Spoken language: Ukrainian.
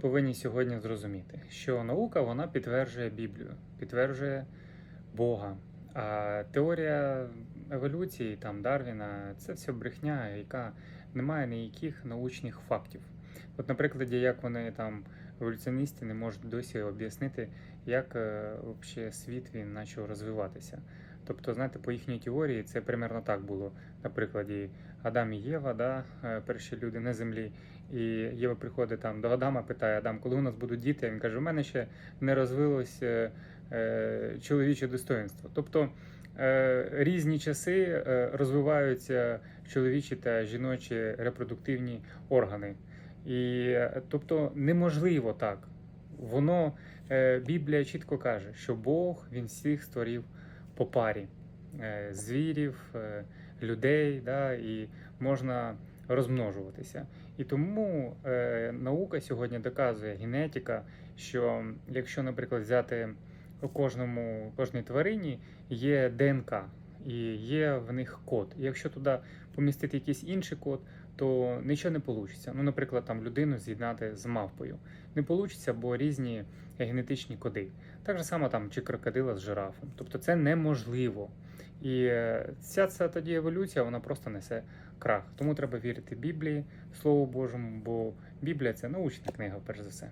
повинні сьогодні зрозуміти, що наука вона підтверджує Біблію, підтверджує Бога. А теорія еволюції там Дарвіна це все брехня, яка не має ніяких научних фактів. От, на прикладі, як вони там еволюціоністи не можуть досі об'яснити, як е, світ він почав розвиватися. Тобто, знаєте, по їхній теорії це примерно так було. На прикладі Адам і Єва, да, е, перші люди на землі. І Єва приходить там до Адама, питає Адам, коли у нас будуть діти? Він каже: у мене ще не розвилось е, е, чоловіче достоинство. Тобто е, різні часи е, розвиваються чоловічі та жіночі репродуктивні органи. І тобто неможливо так. Воно Біблія чітко каже, що Бог він всіх створив по парі е, звірів, е, людей, да, і можна розмножуватися. І тому е, наука сьогодні доказує генетика, що якщо, наприклад, взяти у кожному кожній тварині є ДНК і є в них код. І якщо туди помістити якийсь інший код, то нічого не вийде. Ну, наприклад, там людину з'єднати з мавпою. Не вийде, бо різні генетичні коди. Так же само там чи крокодила з жирафом. Тобто це неможливо. І е, ця ця тоді еволюція вона просто несе крах. Тому треба вірити Біблії, Слову Божому, бо Біблія це научна книга, перш за все.